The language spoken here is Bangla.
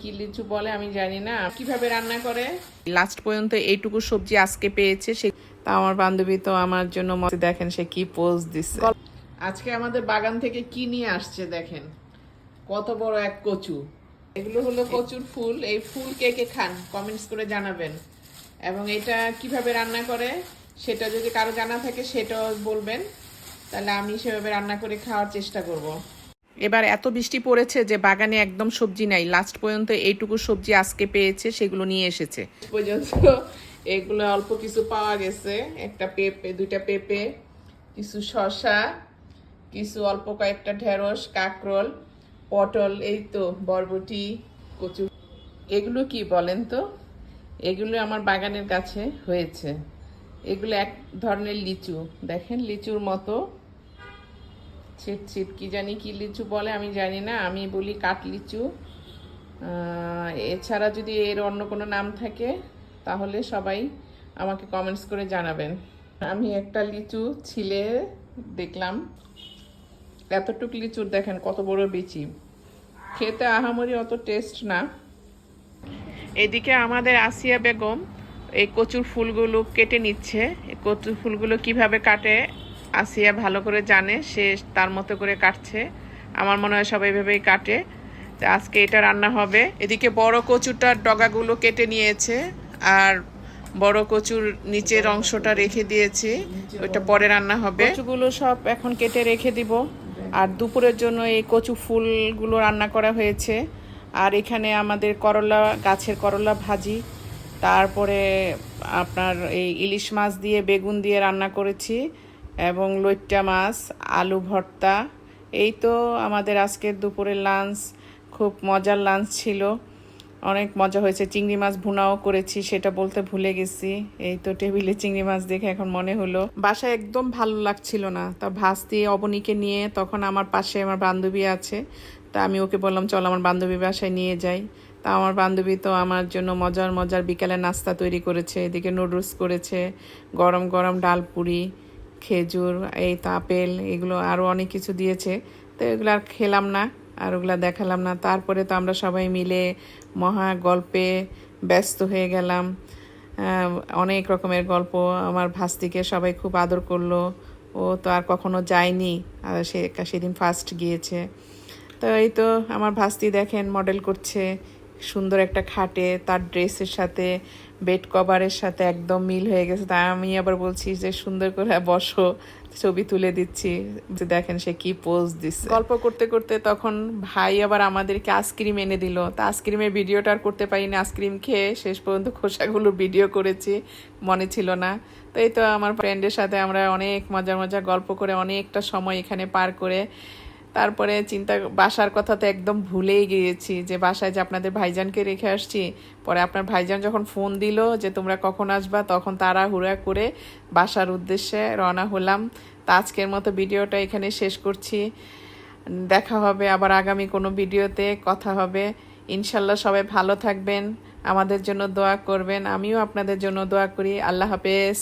কি লিচু বলে আমি জানি না। কীভাবে রান্না করে? লাস্ট পর্যন্ত এইটুকু সবজি আজকে পেয়েছে সে তা আমার বান্ধবী তো আমার জন্য মতে দেখেন সে কি পোজ দিচ্ছে আজকে আমাদের বাগান থেকে কি নিয়ে আসছে দেখেন। কত বড় এক কচু। এগুলো হলো কচুর ফুল। এই ফুল কে কে খান কমেন্টস করে জানাবেন। এবং এটা কীভাবে রান্না করে সেটা যদি কারও জানা থাকে সেটাও বলবেন। তাহলে আমি সেভাবে রান্না করে খাওয়ার চেষ্টা করব। এবার এত বৃষ্টি পড়েছে যে বাগানে একদম সবজি নাই। লাস্ট পর্যন্ত এইটুকু সবজি আজকে পেয়েছে, সেগুলো নিয়ে এসেছে। এগুলো অল্প কিছু পাওয়া গেছে। একটা পেঁপে, দুইটা পেঁপে, কিছু শসা, কিছু অল্প কয়েকটা ঢেঁড়স, কাঁকরোল, পটল, এই তো বরবটি, কচু। এগুলো কি বলেন তো? এগুলো আমার বাগানের কাছে হয়েছে। এগুলো এক ধরনের লিচু। দেখেন লিচুর মতো ছিট ছিট কি জানি কি লিচু বলে, আমি জানি না, আমি বলি কাঠ লিচু এছাড়া যদি এর অন্য কোনো নাম থাকে, তাহলে সবাই আমাকে কমেন্টস করে জানাবেন। আমি একটা লিচু ছিলে দেখলাম। এতটুক লিচুর দেখেন, কত বড় বিচি। খেতে আহামরি অত টেস্ট না। এদিকে আমাদের আসিয়া বেগম এই কচুর ফুলগুলো কেটে নিচ্ছে। কচুর ফুলগুলো কীভাবে কাটে আসিয়া ভালো করে জানে, সে তার মতো করে কাটছে। আমার মনে হয় সবাই এভাবেই কাটে। আজকে এটা রান্না হবে। এদিকে বড় কচুটার ডগাগুলো কেটে নিয়েছে, আর বড় কচুর নিচের অংশটা রেখে দিয়েছি। ওইটা পরে রান্না হবে। কচুগুলো সব এখন কেটে রেখে দিব। আর দুপুরের জন্য এই কচু ফুলগুলো রান্না করা হয়েছে। আর এখানে আমাদের করলা, গাছের করলা ভাজি। তারপরে আপনার এই ইলিশ মাছ দিয়ে বেগুন দিয়ে রান্না করেছি। এবং লইট্টা মাছ, আলু ভর্তা। এই তো আমাদের আজকের দুপুরের লাঞ্চ খুব মজার লাঞ্চ ছিল। অনেক মজা হয়েছে। চিংড়ি মাছ ভুনাও করেছি, সেটা বলতে ভুলে গেছি। এই তো টেবিলে চিংড়ি মাছ দেখে এখন মনে হলো। বাসায় একদম ভালো লাগছিল না। তা ভাস্তি অবনীকে নিয়ে তখন আমার পাশে আমার বান্ধবী আছে। তা আমি ওকে বললাম, চল আমার বান্ধবী বাসায় নিয়ে যাই। তা আমার বান্ধবী তো আমার জন্য মজার মজার বিকালে নাস্তা তৈরি করেছে। এদিকে নুডলস করেছে, গরম গরম ডাল পুরি। খেজুর, এই তো আপেল, এগুলো আরও অনেক কিছু দিয়েছে। তো এগুলো আর খেলাম না, আর ওগুলো দেখালাম না। তারপরে তো আমরা সবাই মিলে মহা গল্পে ব্যস্ত হয়ে গেলাম। অনেক রকমের গল্প। আমার ভাস্তিকে সবাই খুব আদর করল। ও তো আর কখনো যায়নি। আর সে সেদিন ফার্স্ট গিয়েছে। তো এই তো আমার ভাস্তি দেখেন মডেল করছে। সুন্দর একটা খাটে, তার ড্রেসের সাথে, বেড কভারের সাথে একদম মিল হয়ে গেছে। তাই আমি আবার বলছি যে, সুন্দর করে বসো। ছবি তুলে দিচ্ছি যে, দেখেন সে কি পোজ দিচ্ছে গল্প করতে করতে তখন ভাই আবার আমাদেরকে আইসক্রিম এনে দিল। তা আইসক্রিমের ভিডিওটা আর করতে পারিনি। আইসক্রিম খেয়ে শেষ পর্যন্ত খোসাগুলো ভিডিও করেছি, মনে ছিল না। তো এই তো আমার ফ্রেন্ডের সাথে আমরা অনেক মজার মজার গল্প করে, অনেকটা সময় এখানে পার করে তারপরে চিন্তা, বাসার কথা তো একদম ভুলেই গিয়েছি যে বাসায় যে আপনাদের ভাইজানকে রেখে আসছি, পরে আপনার ভাইজান যখন ফোন দিল যে তোমরা কখন আসবা, তখন তারা হুড়া করে বাসার উদ্দেশ্যে রওনা হলাম। তা আজকের মতো ভিডিওটা এখানে শেষ করছি। দেখা হবে আবার আগামী কোনো ভিডিওতে, কথা হবে। ইনশাল্লাহ সবাই ভালো থাকবেন, আমাদের জন্য দোয়া করবেন, আমিও আপনাদের জন্য দোয়া করি। আল্লাহ হাফেজ।